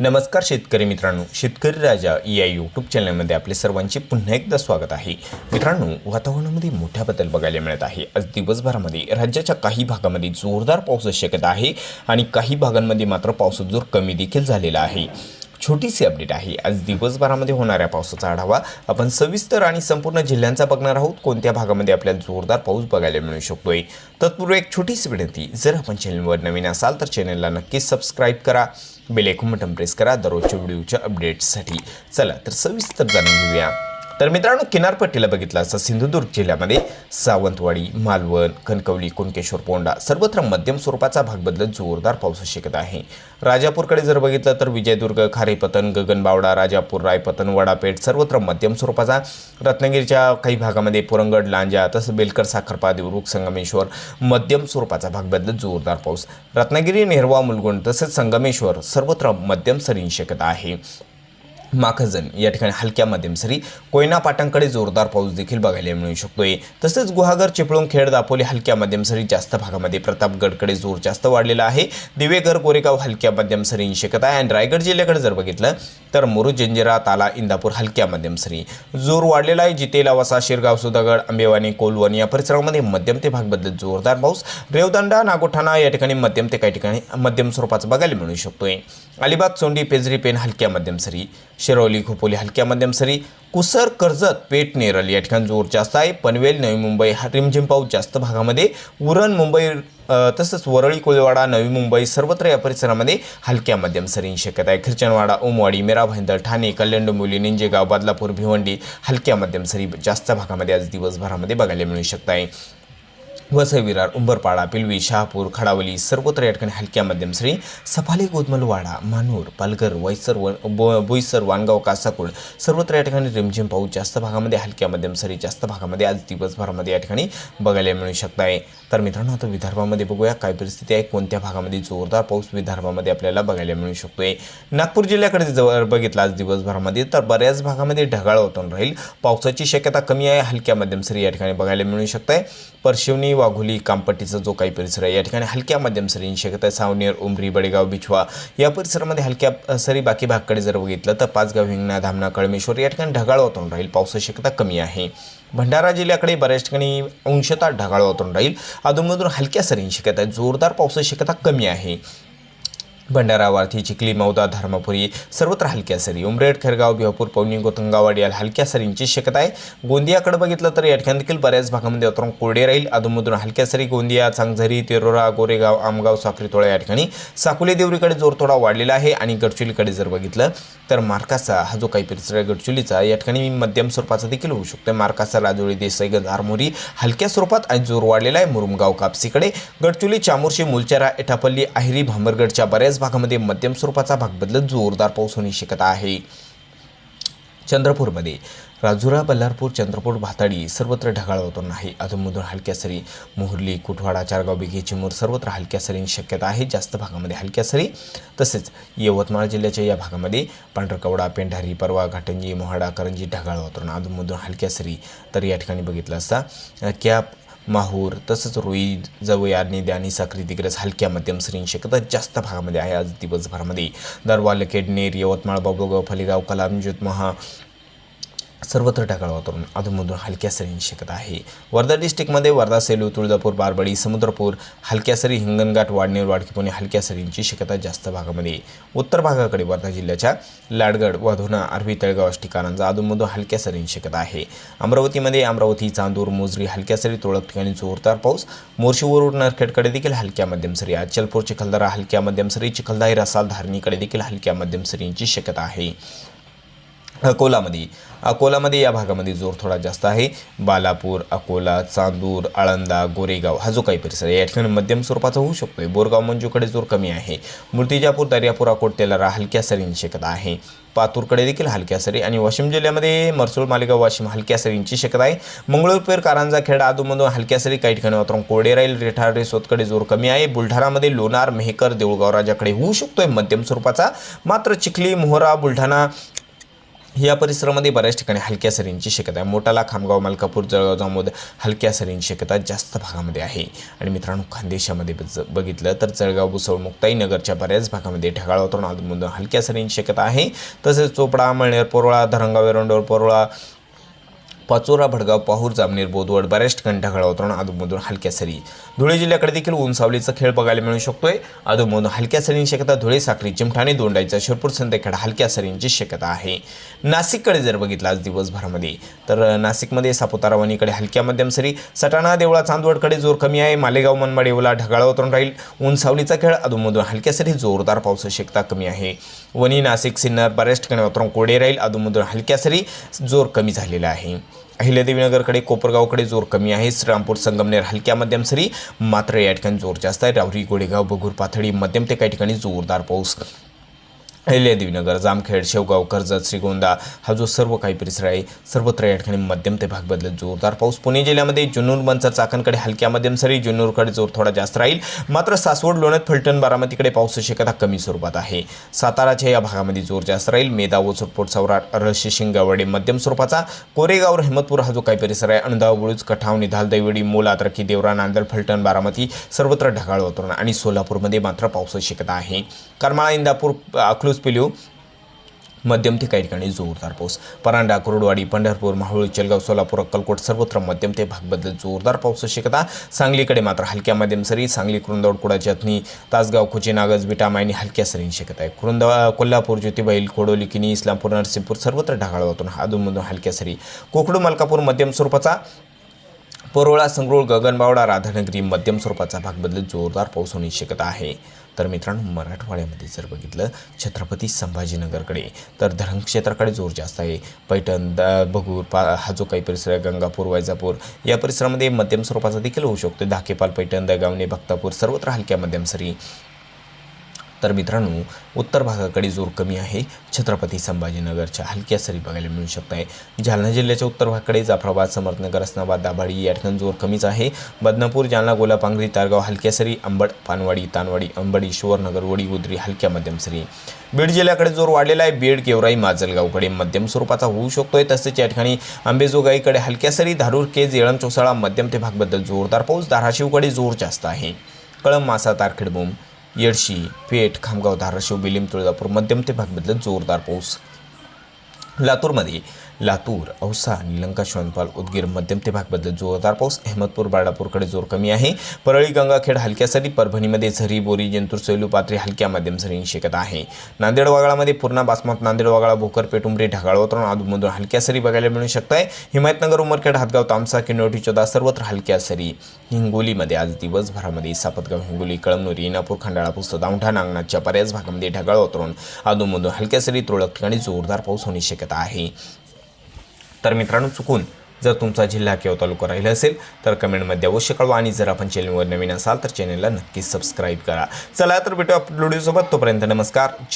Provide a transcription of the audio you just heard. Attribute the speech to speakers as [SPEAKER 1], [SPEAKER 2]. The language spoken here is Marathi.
[SPEAKER 1] नमस्कार शेतकरी मित्रांनो शेतकरी राजा या यूट्यूब चॅनलमध्ये आपले सर्वांचे पुन्हा एकदा स्वागत आहे. मित्रांनो वातावरणामध्ये मोठा बदल बघायला मिळत आहे. आज दिवसभरामध्ये राज्याच्या काही भागामध्ये जोरदार पावसाची शक्यता आहे आणि काही भागांमध्ये मात्र पावसाचा जोर कमी देखील झालेला आहे. छोटीशी अपडेट आहे. आज दिवसभरामध्ये होणाऱ्या पावसाचा आढावा आपण सविस्तर आणि संपूर्ण जिल्ह्यांचा बघणार आहोत. कोणत्या भागामध्ये आपल्याला जोरदार पाऊस बघायला मिळू शकतोय? तत्पूर्वी एक छोटीशी विनंती जर आपण चॅनलवर नवीन असाल तर चॅनलला नक्कीच सबस्क्राईब करा. बेल बटन प्रेस करा. दररोजच्या व्हिडिओच्या अपडेट्ससाठी चला तर सविस्तर जाणून घेऊया. तर मित्रांनो किनारपट्टीला बघितलं असं सिंधुदुर्ग जिल्ह्यामध्ये सावंतवाडी मालवण कणकवली कुणकेश्वर पोंडा सर्वत्र मध्यम स्वरूपाचा भाग बदलत जोरदार पावसाची शक्यता आहे. राजापूरकडे जर बघितलं तर विजयदुर्ग खारेपतन गगनबावडा राजापूर रायपतन वडापेठ सर्वत्र मध्यम स्वरूपाचा रत्नागिरीच्या काही भागामध्ये पुरंगड लांजा तसं बेलकर साखरपा देवरुख संगमेश्वर मध्यम स्वरूपाचा भाग बदलत जोरदार पाऊस. रत्नागिरी नेरवा मुलगुण तसेच संगमेश्वर सर्वत्र मध्यम सरींची शक्यता आहे. माखजन या ठिकाणी हलक्या मध्यम सरी कोयना पाटांकडे जोरदार पाऊस देखील बघायला मिळू शकतोय. तसेच गुहागर चिपळूण खेड दापोली हलक्या मध्यम सरी जास्त भागामध्ये प्रतापगडकडे जोर जास्त वाढलेला आहे. दिवेघर कोरेगाव हलक्या मध्यम सरींची शक्यता आहे आणि रायगड जिल्ह्याकडे जर बघितलं तर मुरुड जंजिरा ताला इंदापूर हलक्या मध्यम सरी जोर वाढलेला आहे. जितेला वसा शिरगाव सुधागड आंबेवाणी कोलवण या परिसरामध्ये मध्यम ते भाग बदलत जोरदार पाऊस. रेवदंडा नागोठाणा या ठिकाणी मध्यम ते काही ठिकाणी मध्यम स्वरूपाचं बघायला मिळू शकतोय. अलिबाग चोंडी पेजरी पेन हलक्या मध्यम सरी शिरोली खोपोली हलक्या मध्यम सरी कुसर कर्जत पेठ नेरल या ठिकाणी जोर जास्त आहे. पनवेल नवी मुंबई हा रिमझिम पाऊस जास्त भागामध्ये. उरण मुंबई तसंच वरळी कोळीवाडा नवी मुंबई सर्वत्र या परिसरामध्ये हलक्या मध्यम सरींची शक्यता आहे. खिरचनवाडा उमवाडी मेरा भाईंदर ठाणे कल्याण डोंबिवली निंजेगाव बदलापूर भिवंडी हलक्या मध्यम सरी जास्त भागामध्ये आज दिवसभरामध्ये बघायला मिळू शकत आहे. वसई विरार उंबरपाडा पिलवी शहापूर खडावली सर्वत्र या ठिकाणी हलक्या मध्यम श्री सफाली गोदमलवाडा मानूर पालघर वैसर व बो बोईसर वानगाव कासाकुळ सर्वत्र या ठिकाणी रिमझिम पाऊस जास्त भागामध्ये हलक्या मध्यम सरी जास्त भागामध्ये आज दिवसभरामध्ये या ठिकाणी बघायला मिळू शकत आहे. तर मित्रांनो आता विदर्भामध्ये बघूया काय परिस्थिती आहे कोणत्या भागामध्ये जोरदार पाऊस विदर्भामध्ये आपल्याला बघायला मिळू शकतोय. नागपूर जिल्ह्याकडे जवळ बघितलं आज दिवसभरामध्ये तर बऱ्याच भागामध्ये ढगाळ होतून राहील. पावसाची शक्यता कमी आहे हलक्या मध्यम सरी या ठिकाणी बघायला मिळू शकत आहे. परशिवनी वाघोली कामपट्टीचा जो काही परिसर आहे या ठिकाणी हलक्या मध्यम सरींची शक्यता आहे. सावनेर उमरी बडेगाव बिछवा या परिसरामध्ये हलक्या सरी बाकी भागकडे जर बघितलं तर पाचगाव हिंगणा धामणा कळमेश्वर या ठिकाणी ढगाळ वातावरण राहील. पावसाची शक्यता कमी आहे. भंडारा जिल्ह्याकडे बऱ्याच ठिकाणी अंशतः ढगाळ वातावरण राहील. अधूनमधून हलक्या सरींची शक्यता आहे. जोरदार पावसाची शक्यता कमी आहे. भंडारा वार्थी चिखली मौदा धर्मपुरी सर्वत्र हलक्या सरी उमरेड खरगाव बिहापूर पवनी गोतंगावाडी याला हलक्या सरींची शक्यता आहे. गोंदियाकडे बघितलं तर या ठिकाणी देखील बऱ्याच भागामध्ये वातावरण कोरडे राहील. अधूनमधून हलक्या सरी गोंदिया चांगझरी तेरोरा गोरेगाव आमगाव साखरीतोळा या ठिकाणी साकुले देवरीकडे जोर थोडा वाढलेला आहे. आणि गडचुलीकडे जर बघितलं तर मार्कासा हा जो काही परिसर आहे गडचुलीचा या ठिकाणी मध्यम स्वरूपाचा देखील होऊ शकतो मार्कासा राजोळी देसाई आरमोरी हलक्या स्वरूपात आणि जोर वाढलेला आहे. मुरुमगाव कापसीकडे गडचुली चामोर्शी मुलचेरा एटापल्ली आहिरी भांबरगडच्या बऱ्याच भागामध्ये मध्यम स्वरूपाचा भाग बदलत जोरदार पाऊस होण्याची शक्यता आहे. चंद्रपूरमध्ये राजुरा बल्लारपूर चंद्रपूर भाताडी सर्वत्र ढगाळ होतो नाही. अधूनमधून हलक्या सरी मोहर्ली कुठवाडा चारगाव बिघे चिमूर सर्वत्र हलक्या सरींची शक्यता आहे. जास्त भागामध्ये हलक्या सरी तसेच यवतमाळ जिल्ह्याच्या या भागामध्ये पांढरकवडा पेंढारी परवा घाटंजी मोहाडा करंजी ढगाळ वातावरण अधूनमधून हलक्या सरी तर या ठिकाणी बघितलं असता कॅप माहूर तसंच रुई जवळ आणि साखरी दिग्रज हलक्या मध्यम सरींची शक्यता जास्त भागामध्ये आहे. आज दिवसभरामध्ये दरवाल केडनेर यवतमाळ बाबुगाव फलेगाव कलाम महा सर्वत्र ढगाळ वातावरण अधूनमधून हलक्या सरींची शक्यता आहे. वर्धा डिस्ट्रिक्टमध्ये वर्धा सेलू तुळजापूर बारबडी समुद्रपूर हलक्या सरी हिंगणघाट वाडनेर वाडकीपुणे हलक्या सरींची शक्यता जास्त भागामध्ये उत्तर भागाकडे वर्धा जिल्ह्याच्या लाडगड वाधोना आरवी तळगाव ठिकाणांचा अधूनमधून हलक्या सरींची शक्यता आहे. अमरावतीमध्ये अमरावती चांदूर मोजरी हलक्या सरी तुळक ठिकाणी जोरदार पाऊस. मोर्शीवरून नरखेडकडे देखील हलक्या मध्यम सरी अचलपूर चिखलदरा हलक्या मध्यम सरी चिखलदाही रसाल धारणीकडे देखील हलक्या मध्यम सरींची शक्यता आहे. अकोलामध्ये. अकोलामध्ये या भागामध्ये जोर थोडा जास्त आहे. बालापूर अकोला चांदूर आळंदा गोरेगाव हा जो काही परिसर आहे या ठिकाणी मध्यम स्वरूपाचा होऊ शकतोय. बोरगाव मंजूकडे जोर कमी आहे. मूर्तिजापूर दर्यापूर अकोट तेलारा हलक्या सरींची शक्यता आहे. पातूरकडे देखील हलक्या सरी आणि वाशिम जिल्ह्यामध्ये मरसूळ मालेगाव वाशिम हलक्या सरींची शक्यता आहे. मंगळूरपेर कारंजा खेडा अधूनमधून हलक्या सरी काही ठिकाणी वातावरण कोरडे राहील रेठार रेसोतकडे जोर कमी आहे. बुलढाणामध्ये लोणार मेहकर देऊळगाव राजाकडे होऊ शकतोय मध्यम स्वरूपाचा. मात्र चिखली मोहरा बुलढाणा या परिसरामध्ये बऱ्याच ठिकाणी हलक्या सरींची शक्यता आहे. मोटाला खामगाव मलकापूर जळगाव जामोद हलक्या सरींची शक्यता जास्त भागामध्ये आहे. आणि मित्रांनो खानदेशामध्ये बघितलं तर जळगाव भुसवळ मुक्ताई नगरच्या बऱ्याच भागामध्ये ढगाळ वातावरण अधूनमधून हलक्या सरींची शक्यता आहे. तसेच चोपडा मळनेर पोरोळा धरणगाव एरंडोळ पोरोळा पाचोरा भडगाव पाहूर जामनेर बोदवड बऱ्याच ठिकाणी ढगाळ अधूनमधून हलक्या सरी. धुळे जिल्ह्याकडे देखील उंचावलीचा खेळ बघायला मिळू शकतोय. अधूनमधून हलक्या सरींची शक्यता धुळे साखरी चिमठाणे दोंडाईचा शिरपूर संध्याकाळ हलक्या सरींची शक्यता आहे. नाशिककडे जर बघितलं आज दिवसभरामध्ये तर नाशिकमध्ये सापुतारा वणीकडे हलक्या मध्यम सरी सटाणा देवळा चांदवडकडे जोर कमी आहे मालेगाव मनमाड येवला ढगाळ उतरून राहील. उंचावलीचा खेळ अधूनमधून हलक्या सरी जोरदार पावसाची शक्यता कमी आहे. वणी नाशिक सिन्नर बऱ्याच ठिकाणी वातावरण कोडे राहील अधूनमधून हलक्या सरी जोर कमी झालेला आहे. अहिल्यादेवीनगरकडे कोपरगावकडे जोर कमी आहे. श्रीरामपूर संगमनेर हलक्या मध्यम सरी मात्र या ठिकाणी जोर जास्त आहे. रावरी गोडेगाव बगूर पाथडी मध्यम ते काही ठिकाणी जोरदार पाऊस अहिल्यादेवीनगर जामखेड शेवगाव कर्जत श्रीगोंदा हा जो सर्व काही परिसर आहे सर्वत्र या ठिकाणी मध्यम ते भाग बदलत जोरदार पाऊस. पुणे जिल्ह्यामध्ये जुन्नूर मंचर चाकणकडे हलक्या मध्यम सरी जुन्नूरकडे जोर थोडा जास्त राहील. मात्र सासवड लोणत फलटण बारामतीकडे पाऊस शक्यता कमी स्वरूपात आहे. साताराच्या या भागामध्ये जोर जास्त राहील. मेदा ओसोटपोट सौराट रशी शिंगावडे मध्यम स्वरूपाचा. कोरेगाव रहमतपूर हा जो काही परिसर आहे अणदाव बुळूज कठाव निधाल दैवडी मोल आत्रकी देवरा नांदल फलटण बारामती सर्वत्र ढगाळ वातावरण आणि सोलापूरमध्ये मात्र पावसाची शक्यता आहे. करमाळा इंदापूर अकलूज पिल्यू. मध्यम ते काही ठिकाणी जोरदार पाऊस. परांडा कुरुडवाडी पंढरपूर माहुळ जलगाव सोलापूर अक्कलकोट सर्वत्र मध्यम ते भाग बदलत जोरदार पावसाची शक्यता सांगलीकडे मात्र हलक्या मध्यम सरी सांगली कुरुंदवड कुडाची अथनी तासगाव खुची नागज बिटामा आणि हलक्या सरींची शक्यता आहे. कुरुंदवा कोल्हापूर ज्योतिबाईल कोडोली किनी इस्लामपूर नरसिंहपूर सर्वत्र ढगाळ वाहतून अधूनमधून हलक्या सरी. कोकडू मलकापूर मध्यम स्वरूपाचा परोळा संगरूळ गगनबावडा राधानगरी मध्यम स्वरूपाचा भाग बदलत जोरदार पाऊस होण्याची शक्यता आहे. तर मित्रांनो मराठवाड्यामध्ये जर बघितलं छत्रपती संभाजीनगरकडे तर धरण क्षेत्राकडे जोर जास्त आहे. पैठण द बगूर पा हा जो काही परिसर आहे गंगापूर वैजापूर या परिसरामध्ये मध्यम स्वरूपाचा देखील होऊ शकतो. धाकेपाल पैठण दगावणे भक्तापूर सर्वत्र हलक्या मध्यम सरी तर मित्रांनो उत्तर भागाकडे जोर कमी आहे. छत्रपती संभाजीनगरच्या हलक्या सरी बघायला मिळू शकत आहे जालना जिल्ह्याच्या उत्तर भागाकडे जाफराबाद समर्थनगर असनाबाद दाभाडी या ठिकाणी जोर कमीच आहे. बदनापूर जालना गोलापांगरी तारगाव हलक्या सरी अंबड पानवाडी तानवाडी अंबडी शिवरनगर वडी उदरी हलक्या मध्यम सरी. बीड जिल्ह्याकडे जोर वाढलेला आहे. बीड गेवराई माजलगावकडे मध्यम स्वरूपाचा होऊ शकतोय. तसेच या ठिकाणी आंबेजोगाईकडे हलक्या सरी धारूर केज येळम चोसाळा मध्यम ते भागबद्दल जोरदार पाऊस. धाराशिवकडे जोर जास्त आहे. कळम मासा तारखेडबोम येडशी पेठ खामगाव धाराशिव बिलिम तुळजापूर मध्यम ते भागमधला जोरदार पाऊस. लातूरमध्ये लातूर औसा निलंका श्वनपाल उदगीर मध्यम ते भाग बदलत जोरदार पाऊस अहमदपूर बाळापूरकडे जोर कमी आहे. परळी गंगाखेड हलक्या सरी परभणीमध्ये झरी बोरी जंतूर सेलू पात्री हलक्या मध्यम सरींची शक्यता आहे. नांदेड वागळामध्ये पूर्णा बासमत नांदेड वागळा भोकर पेटुंबरी ढगाळ वातावरण आधूमधून हलक्या सरी बघायला मिळू शकत आहे हिमायतनगर उमरखेड हातगाव तामसा किनवटी चोदा सर्वत्र हलक्या सरी हिंगोलीमध्ये आज दिवसभरामध्ये सापतगाव हिंगोली कळमनुरी इनापूर खंडाळा पुस्तक औंढा नांगणाच्या बऱ्याच भागामध्ये ढगाळ वातावरण अधूनमधून हलक्या सरी तुरळक ठिकाणी जोरदार पाऊस होण्याची शक्यता आहे. तर मित्रांनो चुकून जर तुमचा जिल्हा किंवा तालुका राहिला असेल तर कमेंटमध्ये अवश्य कळवा आणि जर आपण चॅनलवर नवीन असाल तर चॅनलला नक्की सबस्क्राईब करा. चला तर भेटू अपलोडीसोबत तोपर्यंत नमस्कार. जय